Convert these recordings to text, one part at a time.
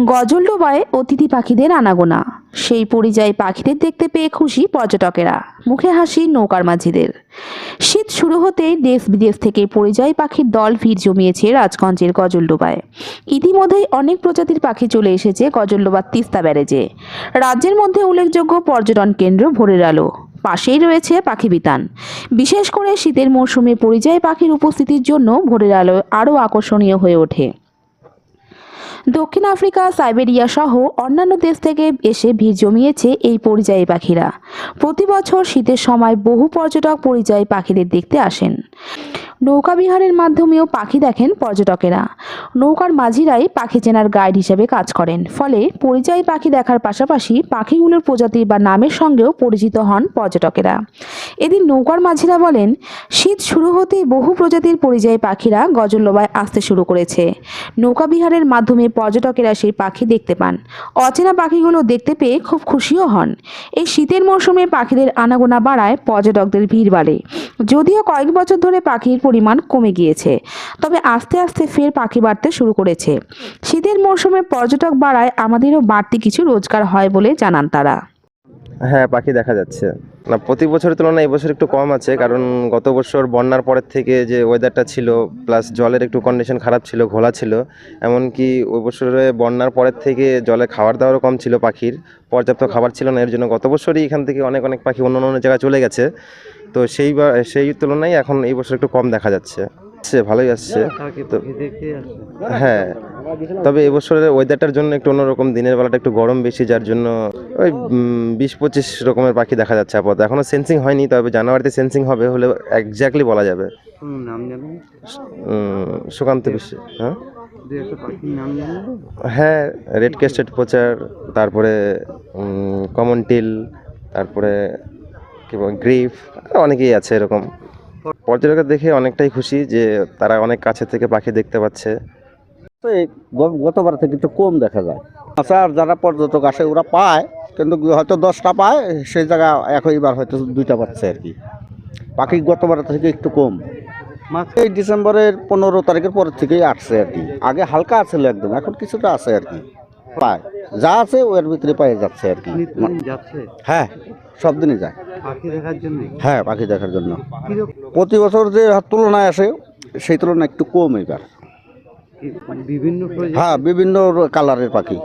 গজলডোবায় অতিথি পাখিদের আনাগোনা। সেই পরিযায়ী পাখিদের দেখতে পেয়ে খুশি পর্যটকেরা। মুখে হাসি নৌকার মাঝিদের। শীত শুরু হতেই দেশ বিদেশ থেকে পরিযায়ী পাখির দল ভিড় জমিয়েছে রাজগঞ্জের গজলডোবায় ইতিমধ্যেই অনেক প্রজাতির পাখি চলে এসেছে গজলডোবার তিস্তা ব্যারেজে। রাজ্যের মধ্যে উল্লেখযোগ্য পর্যটন কেন্দ্র ভোরের আলো। পাশেই রয়েছে পাখি বিতান। বিশেষ করে শীতের মরশুমে পরিযায়ী পাখির উপস্থিতির জন্য ভোরের আলো আরও আকর্ষণীয় হয়ে ওঠে। দক্ষিণ আফ্রিকা, সাইবেরিয়া সহ অন্যান্য দেশ থেকে এসে ভিড় জমিয়েছে এই পরিযায়ী পাখিরা। প্রতি বছর শীতের সময় বহু পর্যটক পরিযায়ী পাখিদের দেখতে আসেন। নৌকা বিহারের মাধ্যমেও পাখি দেখেন পর্যটকেরা। নৌকার মাঝিরাই পাখি চেনার গাইড হিসেবে কাজ করেন। ফলে পরিযায়ী পাখি দেখার পাশাপাশি পাখিগুলোর প্রজাতি বা নামের সঙ্গেও পরিচিত হন পর্যটকেরা। এদিন নৌকার মাঝিরা বলেন শীত শুরু হতেই বহু প্রজাতির পরিযায়ী পাখিরা গজলডোবায় আসতে শুরু করেছে। নৌকা বিহারের মাধ্যমে পর্যটকেরা সেই পাখি দেখতে পান। অচেনা পাখিগুলো দেখতে পেয়ে খুব খুশিও হন। এই শীতের মৌসুমে পাখিদের আনাগোনা বাড়ায় পর্যটকদের ভিড় বাড়ে। যদিও কয়েক বছর ধরে পাখির পরিমাণ কমে গিয়েছে, তবে আস্তে আস্তে ফের পাখি বাড়তে শুরু করেছে। শীতের মৌসুমে পর্যটক বাড়ায় আমাদেরও বাড়তি কিছু রোজগার হয় বলে জানান তারা। হ্যাঁ পাখি দেখা যাচ্ছে। না প্রতি বছরের তুলনায় এবছর একটু কম আছে কারণ গত বছর বন্যার পরের থেকে যে ওয়েদারটা ছিল প্লাস জলের একটু কন্ডিশন খারাপ ছিল ঘোলা ছিল এমনকি ওই বছরে বন্যার পরের থেকে জলে খাবার দাবারও কম ছিল পাখির পর্যাপ্ত খাবার ছিল না এর জন্য গত বছরই এখান থেকে অনেক অনেক পাখি অন্য অন্য জায়গায় চলে গেছে। তো সেই সেই তুলনায় এখন এই বছর একটু কম দেখা যাচ্ছে। আসছে ভালোই আসছে। তো হ্যাঁ। তবে এবছরের ওয়েদারটার জন্য একটু অন্যরকম দিনের বেলাটা একটু গরম বেশি যার জন্য ওই বিশ পঁচিশ রকমের পাখি দেখা যাচ্ছে আপাতত। এখনও সেন্সিং হয়নি তবে জানুয়ারিতে সেন্সিং হবে হলে একজাক্টলি বলা যাবে। সুকান্ত বিশ্ব হ্যাঁ? হ্যাঁ রেড কেস্টেড পোচার তারপরে কমন টিল তারপরে কি বল গ্রিফ অনেকেই আছে এরকম। পর্যটকরা দেখে অনেকটাই খুশি যে তারা অনেক কাছে থেকে পাখি দেখতে পাচ্ছে। তো গতবার থেকে একটু কম দেখা যায়। আচ্ছা আর যারা পর্যটক আসে ওরা পায় কিন্তু হয়তো দশটা পায় সেই জায়গায় একইবার হয়তো দুইটা পাচ্ছে আর কি। বাকি গতবার থেকে একটু কম। মাছ এই ডিসেম্বরের পনেরো তারিখের পর থেকেই আসছে আর কি। আগে হালকা আছিল একদম এখন কিছুটা আছে আর কি। পায়। যা আছে ওর ভিতরে পায়ে যাচ্ছে আর কি। হ্যাঁ সব দিনই যায়। পাখি দেখার জন্য? হ্যাঁ পাখি দেখার জন্য। প্রতি বছর যে তুলনায় আসে সেই তুলনায় একটু কম এবার। হ্যাঁ বিভিন্ন কালারের পাখি।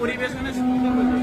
পরিবেশ পরিবেশনে সুন্দর